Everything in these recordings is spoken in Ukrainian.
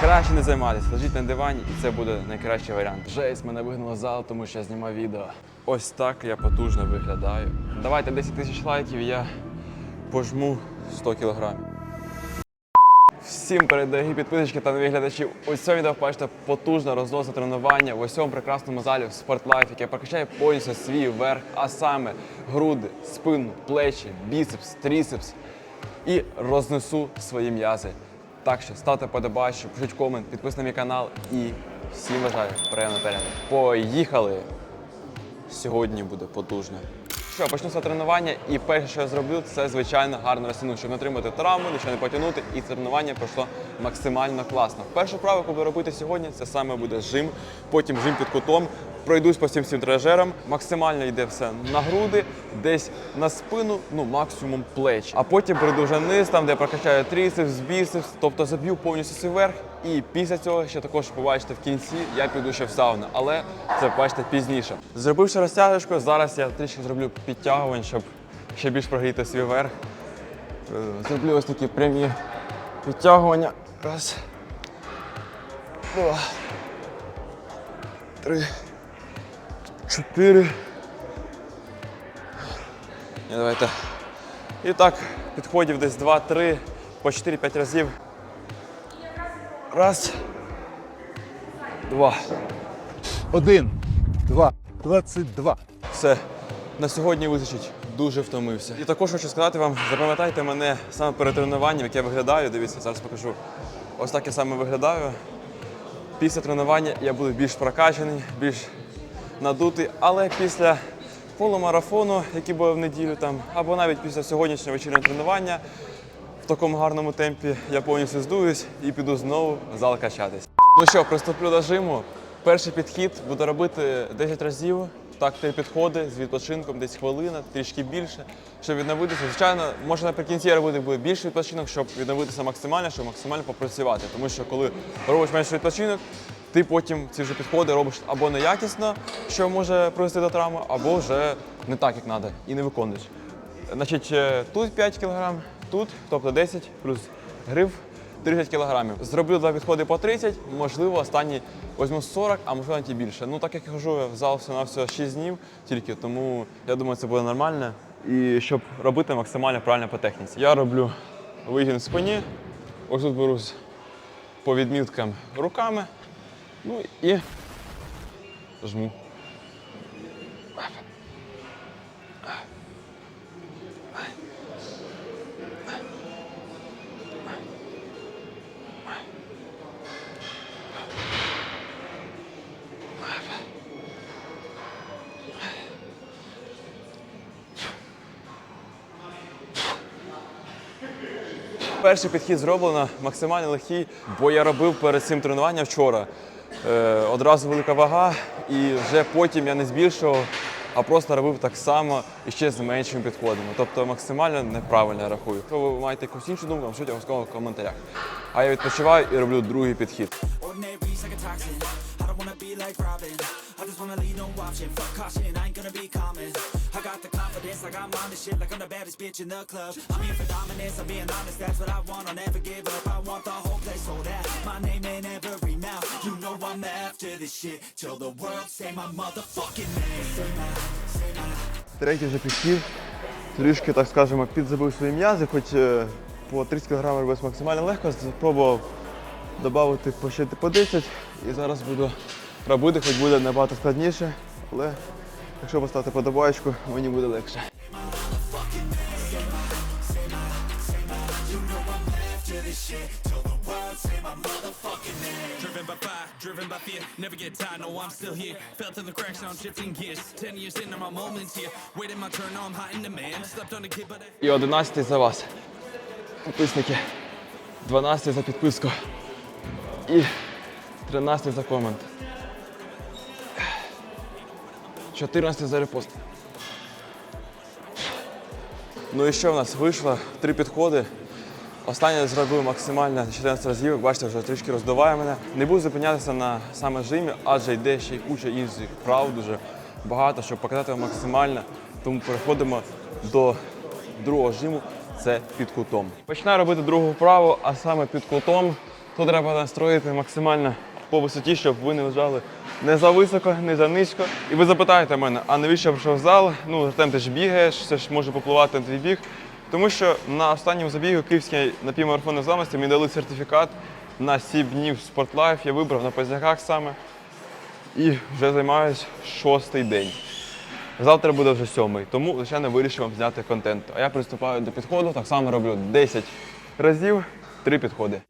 Краще не займатися, лежіть на дивані, і це буде найкращий варіант. Жесть, мене вигнало з залу, тому що я знімав відео. Ось так я потужно виглядаю. Давайте 10 тисяч лайків, і я пожму 100 кілограмів. Всім привіт, дорогі підписчики та нові глядачі. У цьому відео бачите потужне розносне тренування в усьому прекрасному залі в Спортлайф, яке прокачає повністю свій верх, а саме груди, спину, плечі, біцепс, тріцепс і рознесу свої м'язи. Так що ставте подобайку, пишіть комент, підписуйтесь на мій канал і всім бажаю приємного перегляду. Поїхали! Сьогодні буде потужно. Що, почну з тренування, і перше, що я зроблю, це звичайно гарно розтягнути, щоб не отримати травму, нічого не потягнути, і тренування пройшло максимально класно. Перше право, яке буду робити сьогодні, це саме буде жим, потім жим під кутом. Пройдусь по всім цим тренажерам, максимально йде все на груди, десь на спину, ну максимум плеч. А потім прийду вже вниз, там де я прокачаю трицепс, біцепс, тобто заб'ю повністю свій верх. І після цього ще також побачите в кінці, я піду ще в сауну, але це бачите пізніше. Зробивши розтяжечку, зараз я трішки зроблю підтягувань, щоб ще більш прогріти свій верх. Зроблю ось такі прямі підтягування. Раз. Два. Три. Чотири. І давайте. І так, підходів десь 2-3, по 4-5 разів. Раз. Два. Один, два, двадцять два. Все. На сьогодні вистачить. Дуже втомився. І також хочу сказати вам, запам'ятайте мене саме перед тренуванням, як я виглядаю. Дивіться, зараз покажу. Ось так я саме виглядаю. Після тренування я буду більш прокачаний, більш надутий, але після полумарафону, який був в неділю, там, або навіть після сьогоднішнього вечірнього тренування, в такому гарному темпі я повністю здуюсь і піду знову в зал качатись. Ну що, приступлю до жиму. Перший підхід буду робити 10 разів. Так, три підходи з відпочинком, десь хвилина, трішки більше, щоб відновитися. Звичайно, може наприкінці робити буде більший відпочинок, щоб відновитися максимально, щоб максимально попрацювати. Тому що коли робиш менший відпочинок, ти потім ці вже підходи робиш або неякісно, що може привести до травми, або вже не так, як треба, і не виконуєш. Значить, е, тут 5 кг, тут, тобто 10 плюс гриф 30 кг. Зроблю два підходи по 30, можливо, останні візьму 40, а можливо навіть і більше. Ну так як я хожу в зал всього на всього 6 днів тільки, тому я думаю, це буде нормально. І щоб робити максимально правильно по техніці. Я роблю вигін в спині, ось тут берусь по відміткам руками, ну і жму. Перший підхід зроблено максимально легкий, бо я робив перед цим тренуванням вчора. Е, одразу велика вага, і вже потім я не збільшував, а просто робив так само і ще з меншими підходами. Тобто максимально неправильно я рахую. Якщо ви маєте якусь іншу думку, напишіть обов'язково в коментарях. А я відпочиваю і роблю другий підхід. I just wanna leave no option. Fuck caution, I ain't gonna be common. The like I'm on the shit, like I'm the baddest bitch in the club. I'm here for dominance, I'm being honest, that's what I want. I'll never give up. I want the whole place sold out. My name in every mouth. You know I'm after this shit till the world say my motherfucking name. Say my, say my. Третій вже підхід. Трішки, так скажемо, підзабив свої м'язи, хоч е, по 30 кг робив максимально легко, спробував додати по 10 і зараз буду робити, хоч буде набагато складніше, але якщо поставити подобаєчку, мені буде легше. Driven by fire, driven by fear, never get tired, no I'm still here Felt in the cracks, now I'm shifting gears Ten years into my moments here Waiting my turn, now I'm hot in demand Slept on a kid but I І 11 за вас. Підписники. 12 за підписку. І 13 за комент. 14 за репост. Ну і що в нас вийшло? Три підходи. Останнє зробив максимально 14 разів, як бачите, вже трішки роздуває мене. Не буду зупинятися на саме жимі, адже йде ще й куча інших прав дуже багато, щоб показати вам максимально. Тому переходимо до другого жиму це під кутом. Починаю робити другу вправу, а саме під кутом. то треба настроїти максимально по висоті, щоб ви не лежали не за високо, не за низько. І ви запитаєте мене, а навіщо я прийшов в зал? Ну, Артем, ти ж бігаєш, це ж може попливати на твій біг. Тому що на останньому забігу Київський напівмарафон незламності мені дали сертифікат на 7 днів спортлайф. Я вибрав на позягах саме і вже займаюсь шостий день. Завтра буде вже сьомий, тому, звичайно, вирішив вам зняти контент. А я приступаю до підходу, так само роблю 10 разів, 3 підходи.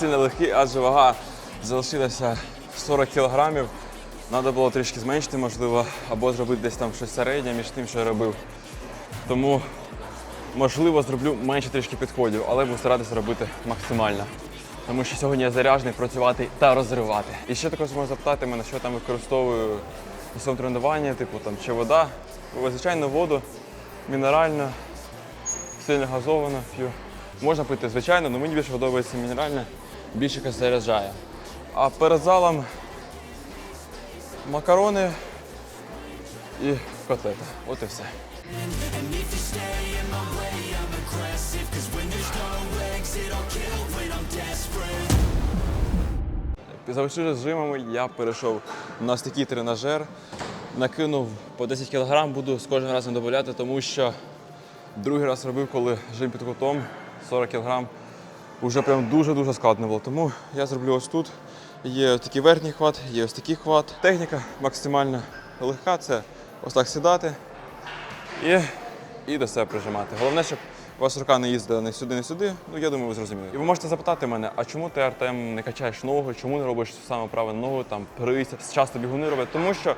Сильно легкий, адже вага залишилася 40 кілограмів. Треба було трішки зменшити, можливо, або зробити десь там щось середнє між тим, що я робив. Тому, можливо, зроблю менше трішки підходів, але буду старатися робити максимально. Тому що сьогодні я заряджений працювати та розривати. І ще також можна запитати мене, що я там використовую у своєму тренуванні, типу там чи вода. Звичайно, воду, мінеральну, сильно газовано п'ю. Можна пити звичайно, але мені більше подобається мінеральне, більше заряджає. А перед залом макарони і котлета. От і все. Завершивши з жимами, я перейшов на такий тренажер, накинув по 10 кг, буду з кожним разом додати, тому що другий раз робив, коли жим під кутом 40 кг. Уже прям дуже-дуже складно було. Тому я зроблю ось тут. Є ось такий верхній хват, є ось такий хват. Техніка максимально легка, це ось так сідати і, і до себе прижимати. Головне, щоб у вас рука не їздила не сюди, не сюди. Ну, я думаю, ви зрозуміли. І ви можете запитати мене, а чому ти, Артем, не качаєш ногу, чому не робиш саме праву ногу, там присід, часто бігуни роблять? Тому що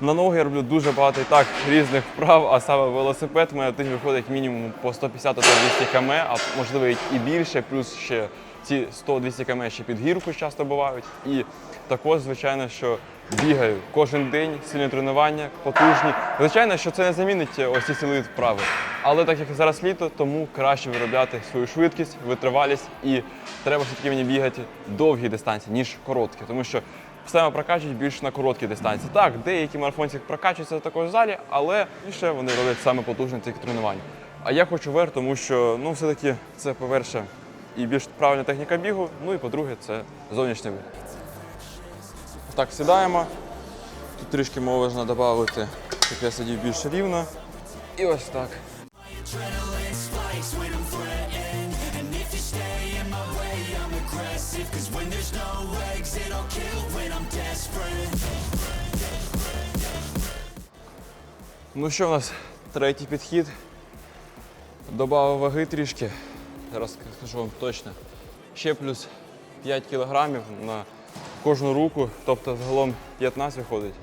на ноги я роблю дуже багато і так різних вправ, а саме велосипед у мене тиждень виходить мінімум по 150 200 км, а можливо і більше, плюс ще ці 100-200 км ще під гірку часто бувають. І також, звичайно, що бігаю кожен день, сильні тренування, потужні. Звичайно, що це не замінить ось ці сили вправи. Але так як зараз літо, тому краще виробляти свою швидкість, витривалість і треба все-таки мені бігати довгі дистанції, ніж короткі. Тому що саме прокачують більше на короткі дистанції. Так, деякі марафонці прокачуються також в залі, але більше вони роблять саме потужні цих тренувань. А я хочу вер, тому що ну, все-таки це, по-перше, і більш правильна техніка бігу, ну і по-друге, це зовнішній вид. Так, сідаємо. Тут трішки можна додати, щоб я сидів більш рівно. І ось так. Ну що в нас третій підхід. Добавив ваги трішки. Зараз скажу вам точно. Ще плюс 5 кілограмів на кожну руку, тобто загалом 15 виходить.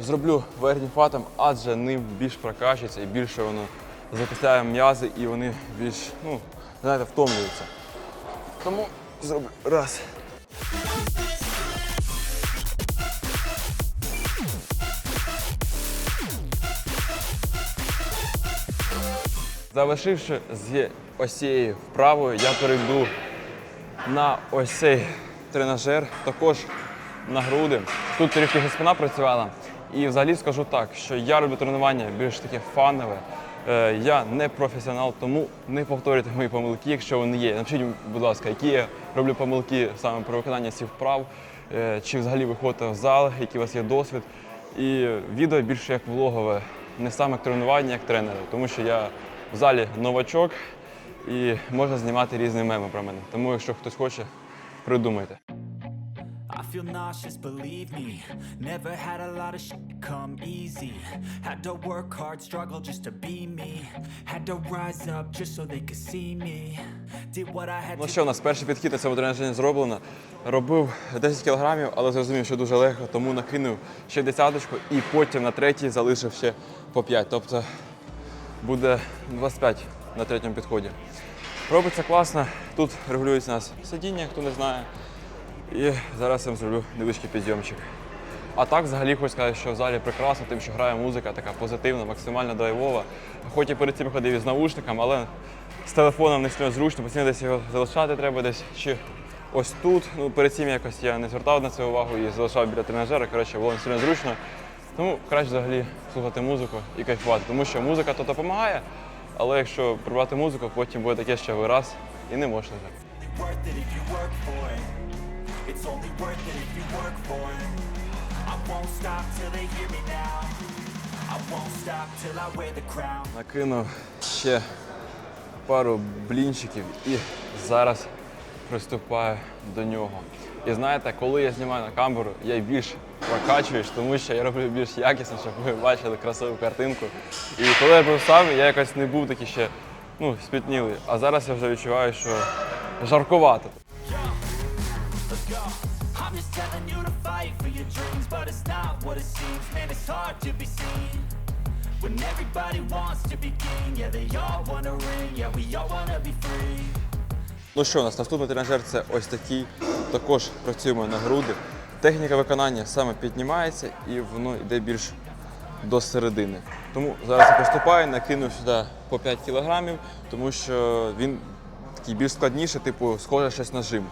Зроблю верхнім фатом, адже ним більш прокачується і більше воно закисляє м'язи і вони більш, ну, знаєте, втомлюються. Тому зроблю раз. Завершивши з ось цією вправою, я перейду на ось цей тренажер, також на груди. Тут трішки спина працювала. І взагалі скажу так, що я роблю тренування більш таке фанове. Е, Я не професіонал, тому не повторюйте мої помилки, якщо вони є. Напишіть, будь ласка, які я роблю помилки саме при виконанні цих вправ, е, чи взагалі виходите в зал, який у вас є досвід. І відео більше як влогове, не саме як тренування, як тренери, тому що я в залі новачок і можна знімати різні меми про мене. Тому, якщо хтось хоче, придумайте. I feel nauseous, believe me. Never had a lot of shit come easy. Had to work hard, struggle just to be me. Had to rise up just so they could see me. Did what I had Ну що, у нас перший підхід на цьому тренажері зроблено. Робив 10 кілограмів, але зрозумів, що дуже легко, тому накинув ще десяточку і потім на третій залишив ще по 5. Тобто буде 25 на третьому підході. Робиться класно. Тут регулюється у нас сидіння, хто не знає. І зараз я вам зроблю невеличкий підйомчик. А так, взагалі, хочу сказати, що в залі прекрасно, тим, що грає музика така позитивна, максимально драйвова. Хоч і перед цим ходив із наушниками, але з телефоном не сильно зручно, постійно десь його залишати треба десь чи ось тут. Ну, перед цим якось я не звертав на це увагу і залишав біля тренажера. Коротше, було не сильно зручно. Тому краще взагалі слухати музику і кайфувати, тому що музика то допомагає, але якщо прибрати музику, потім буде таке, що ви раз і не можна crown. Накинув ще пару блінчиків і зараз приступаю до нього. І знаєте, коли я знімаю на камеру, я більш прокачуюсь, тому що я роблю більш якісно, щоб ви бачили красиву картинку. І коли я був сам, я якось не був такий ще ну, спітнілий. А зараз я вже відчуваю, що жаркувато. When everybody wants to be king, yeah, they all wanna ring, yeah, we all wanna be free. Ну що, у нас наступний тренажер це ось такий. Також працюємо на груди. Техніка виконання саме піднімається і воно йде більш до середини. Тому зараз я приступаю, накину сюди по 5 кілограмів, тому що він такий більш складніший, типу, схоже щось на жим.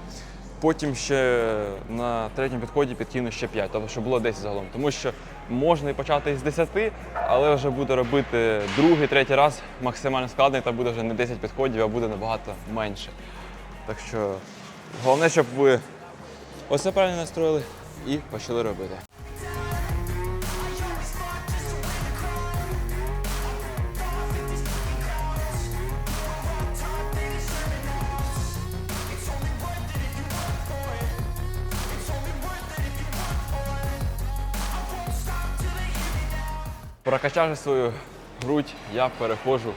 Потім ще на третьому підході підкину ще 5, тобто щоб було 10 загалом. Тому що можна і почати із 10, але вже буде робити другий, третій раз максимально складний, та буде вже не 10 підходів, а буде набагато менше. Так що головне, щоб ви оце правильно настроїли і почали робити. Прокачавши свою грудь, я переходжу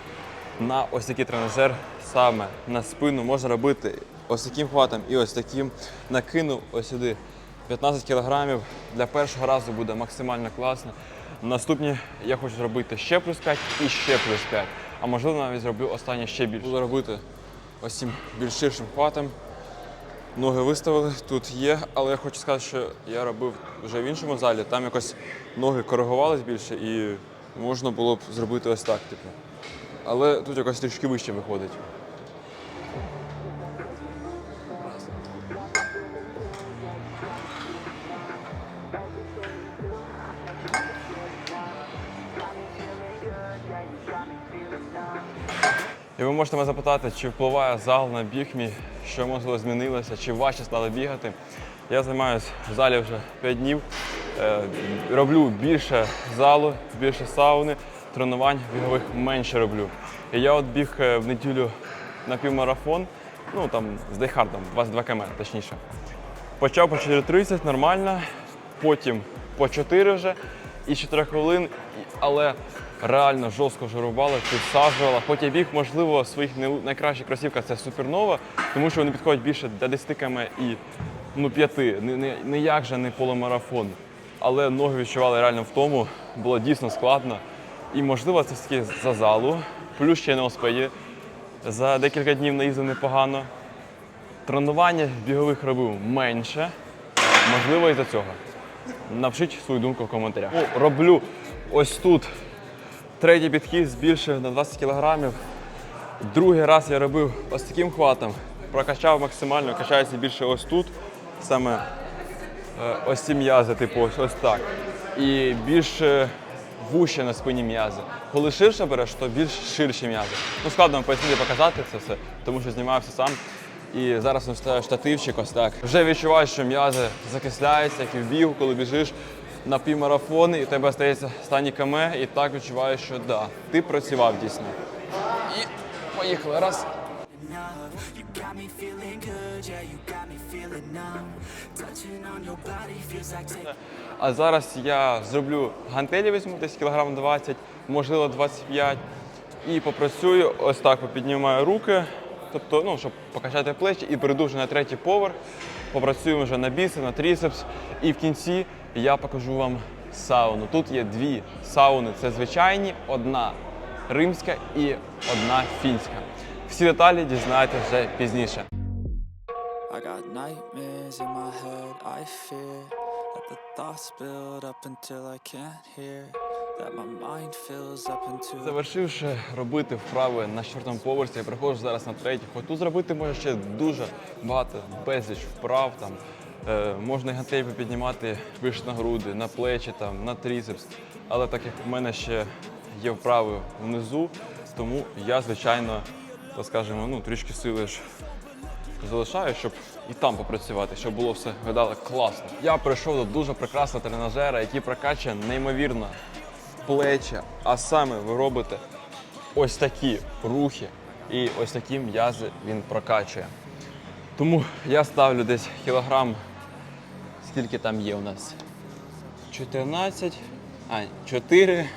на ось такий тренажер саме на спину. Можна робити ось таким хватом і ось таким. Накинув ось сюди 15 кілограмів. Для першого разу буде максимально класно. Наступні я хочу зробити ще плюс 5 і ще плюс 5. А можливо навіть зроблю останнє ще більше. Буду робити ось цим більш ширшим хватом. Ноги виставили, тут є, але я хочу сказати, що я робив вже в іншому залі, там якось ноги коригувались більше і можна було б зробити ось так, типу. Але тут якось трішки вище виходить. І ви можете мене запитати, чи впливає зал на біг мій, що можливо змінилося, чи важче стало бігати. Я займаюся в залі вже 5 днів. Е, роблю більше залу, більше сауни, тренувань бігових менше роблю. І я от біг е, в неділю на півмарафон, ну там з Дейхардом, 22 км точніше. Почав по 4.30 нормально, потім по 4 вже і 4 хвилин, але реально жорстко жарувало, підсаджувало. Хоч я біг, можливо, своїх не- найкращих кросівках це супернова, тому що вони підходять більше до 10 км і ну, 5. Не, не, ніяк же не полумарафон. Але ноги відчували реально в тому, було дійсно складно. І можливо це все-таки за залу, плюс ще на велосипеді. За декілька днів наїздив непогано. Тренування бігових робив менше, можливо, із-за цього. Напишіть свою думку в коментарях. Роблю ось тут третій підхід збільшив на 20 кілограмів. Другий раз я робив ось таким хватом, прокачав максимально, качається більше ось тут, саме е, ось ці м'язи, типу ось, ось так. І більше вуще на спині м'язи. Коли ширше береш, то більш ширші м'язи. Ну, складно вам пояснити показати це все, тому що знімався сам. І зараз ставить штативчик ось так. Вже відчуваєш, що м'язи закисляються, як і в бігу, коли біжиш на півмарафон, і у тебе стається стані км, і так відчуваєш, що да, ти працював дійсно. І поїхали. Раз. А зараз я зроблю гантелі, візьму десь кілограм 20, можливо 25. І попрацюю, ось так попіднімаю руки, тобто, ну, щоб покачати плечі, і перейду вже на третій поверх. Попрацюємо вже на біси, на трісепс. І в кінці я покажу вам сауну. Тут є дві сауни. Це звичайні, одна римська і одна фінська. Всі деталі дізнаєтесь вже пізніше. I got nightmares in my head, I fear that The thoughts build up until I can't hear. Завершивши робити вправи на четвертому поверсі, я приходжу зараз на третій. Хоч тут зробити можна ще дуже багато безліч вправ. Там, е, можна і гантелі піднімати вище на груди, на плечі, там, на тріцепс. Але так як в мене ще є вправи внизу, тому я, звичайно, то скажімо, ну, трішки сили ж залишаю, щоб і там попрацювати, щоб було все виглядало класно. Я прийшов до дуже прекрасного тренажера, який прокачує неймовірно плечі, а саме ви робите ось такі рухи і ось такі м'язи він прокачує. Тому я ставлю десь кілограм, скільки там є у нас? 14, а, 4,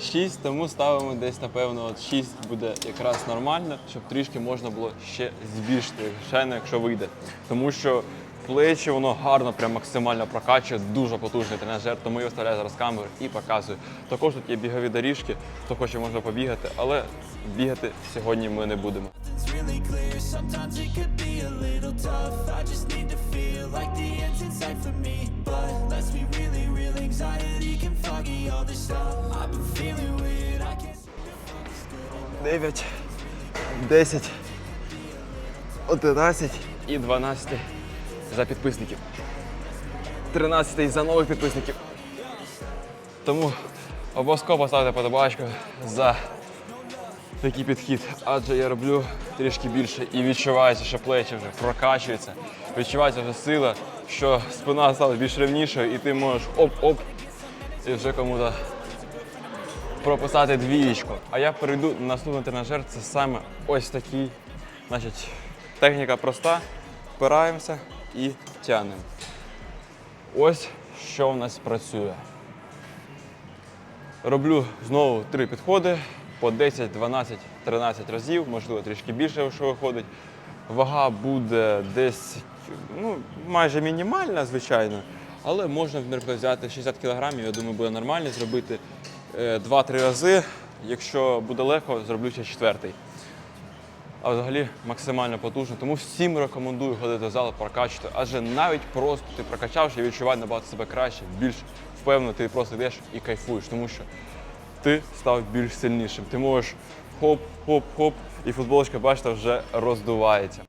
6, тому ставимо десь, напевно, от 6 буде якраз нормально, щоб трішки можна було ще збільшити, звичайно, якщо вийде. Тому що плечі воно гарно, прям максимально прокачує, дуже потужний тренажер, тому я вставляю зараз камеру і показую. Також тут є бігові доріжки, хто хоче можна побігати, але бігати сьогодні ми не будемо. 9, 10, 11 і 12 за підписників. 13-й за нових підписників. Тому обов'язково поставте подобачку за такий підхід, адже я роблю трішки більше і відчувається, що плечі вже прокачуються, відчувається вже сила, що спина стала більш рівнішою, і ти можеш оп-оп, і вже кому-то прописати двієчку. А я перейду на наступний тренажер. Це саме ось такий. Значить, техніка проста. Впираємося і тягнемо. Ось що в нас працює. Роблю знову три підходи по 10, 12, 13 разів, можливо, трішки більше, якщо виходить. Вага буде десь ну, майже мінімальна, звичайно, але можна наприклад, взяти 60 кг, я думаю, буде нормально зробити е, 2-3 рази. Якщо буде легко, зроблю ще четвертий. А взагалі максимально потужно. Тому всім рекомендую ходити в зал, прокачувати. Адже навіть просто ти прокачавши і відчуваєш набагато себе краще, більш впевнено, ти просто йдеш і кайфуєш, тому що ти став більш сильнішим. Ти можеш хоп-хоп-хоп, і футболочка, бачите, вже роздувається.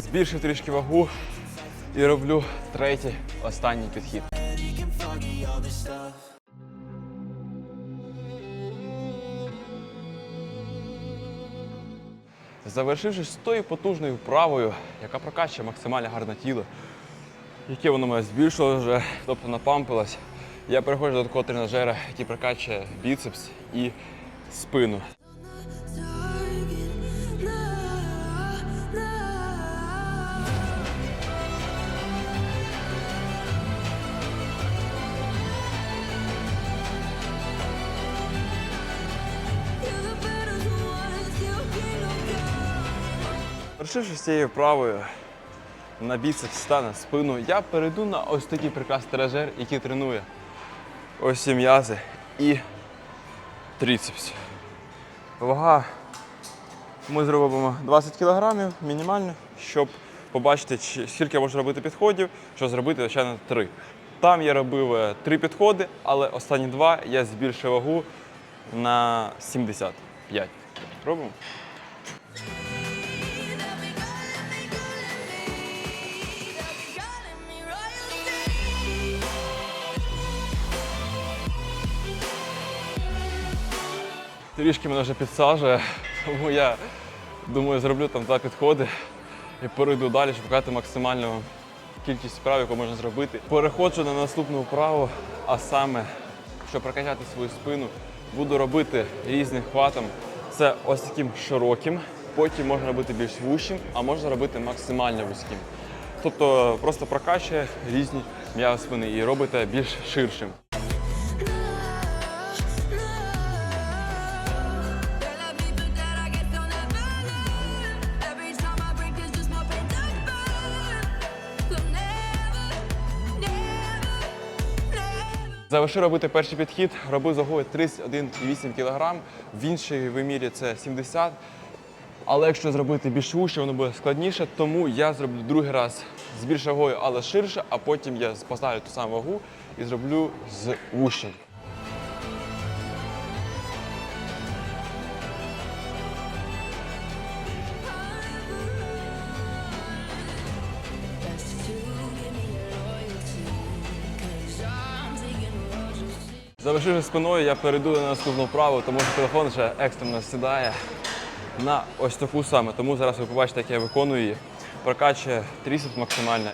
Збільшив трішки вагу і роблю третій, останній підхід. All this stuff. Завершившись тою потужною вправою, яка прокачує максимально гарне тіло, яке воно мене збільшило вже, тобто напампилось, я переходжу до такого тренажера, який прокачує біцепс і спину. Завершивши з цією вправою на біцепс та на спину, я перейду на ось такий прекрасний тренажер, який тренує ось ці м'язи і тріцепс. Вага ми зробимо 20 кг мінімально, щоб побачити, скільки я можу робити підходів, що зробити, звичайно, три. Там я робив е, три підходи, але останні два я збільшив вагу на 75. Робимо? Трішки мене вже підсаджує, тому я думаю, зроблю там два підходи і перейду далі, щоб показати максимальну кількість вправ, яку можна зробити. Переходжу на наступну вправу, а саме, щоб прокачати свою спину, буду робити різним хватом. Це ось таким широким, потім можна робити більш вущим, а можна робити максимально вузьким. Тобто просто прокачує різні м'язи спини і робите більш ширшим. Never. Завершив робити перший підхід, робив з вагою 31,8 кг, в іншій вимірі це 70 Але якщо зробити більш вуще, воно буде складніше, тому я зроблю другий раз з більш вагою, але ширше, а потім я поставлю ту саму вагу і зроблю з вущим. Завершивши спиною, я перейду на наступну вправу, тому що телефон вже екстрено сідає на ось таку саме. Тому зараз ви побачите, як я виконую її. Прокачує трісет максимально.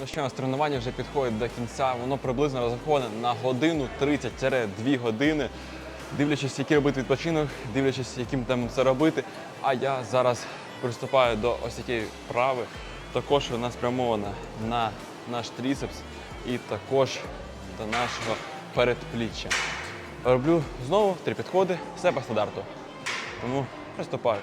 Ну що, тренування вже підходить до кінця. Воно приблизно розраховане на годину 30-2 години, дивлячись, який робити відпочинок, дивлячись, яким там це робити. А я зараз приступаю до ось цієї вправи. Також вона спрямована на наш тріцепс і також до нашого передпліччя. Роблю знову три підходи, все по стандарту. Тому приступаю.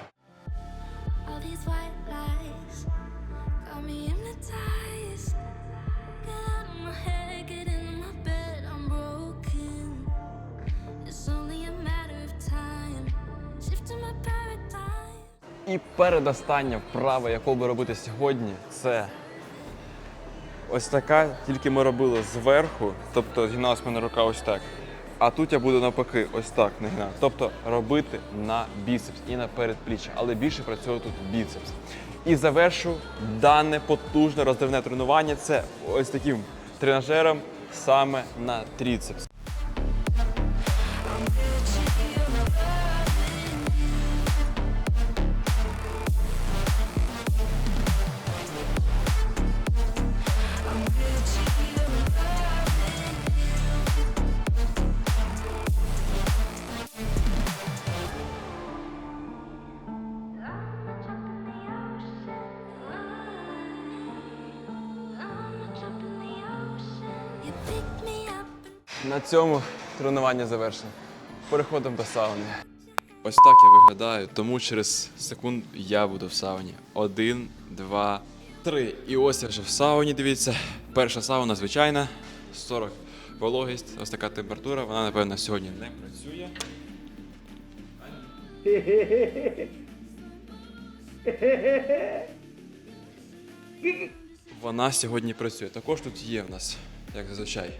І передостання вправа, яку би робити сьогодні, це ось така, тільки ми робили зверху, тобто згиналась мене рука ось так. А тут я буду навпаки ось так нагинати. Тобто робити на біцепс і на передпліччя, але більше працює тут біцепс. І завершу дане потужне роздривне тренування. Це ось таким тренажером саме на тріцепс. На цьому тренування завершено. Переходимо до сауни. Ось так я виглядаю, тому через секунд я буду в сауні. Один, два, три. І ось я вже в сауні. Дивіться. Перша сауна звичайна, 40 вологість. Ось така температура. Вона, напевно, сьогодні не працює. Вона сьогодні працює. Також тут є в нас, як зазвичай,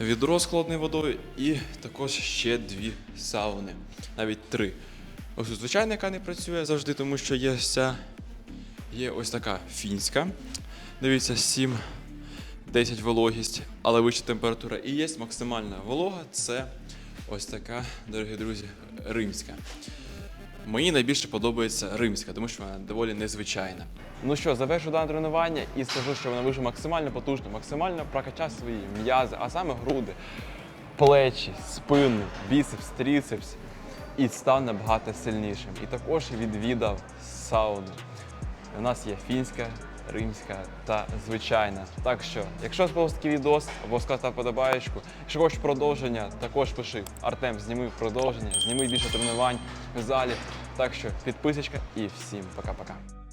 відро з холодною водою і також ще дві сауни, навіть три. Ось звичайна, яка не працює завжди, тому що є ця, є ось така фінська. Дивіться, 7-10 вологість, але вища температура. І є максимальна волога, це ось така, дорогі друзі, римська. Мені найбільше подобається римська, тому що вона доволі незвичайна. Ну що, завершу дане тренування і скажу, що вона вийшла максимально потужно, максимально прокачав свої м'язи, а саме груди, плечі, спину, біцепс, тріцепс і став набагато сильнішим. І також відвідав сауну. У нас є фінська, римська та звичайна. Так що, якщо сподобався такий відос, обов'язково став подобаєчку. Якщо хочеш продовження, також пиши. Артем, зніми продовження, зніми більше тренувань в залі. Так що підписочка і всім пока-пока.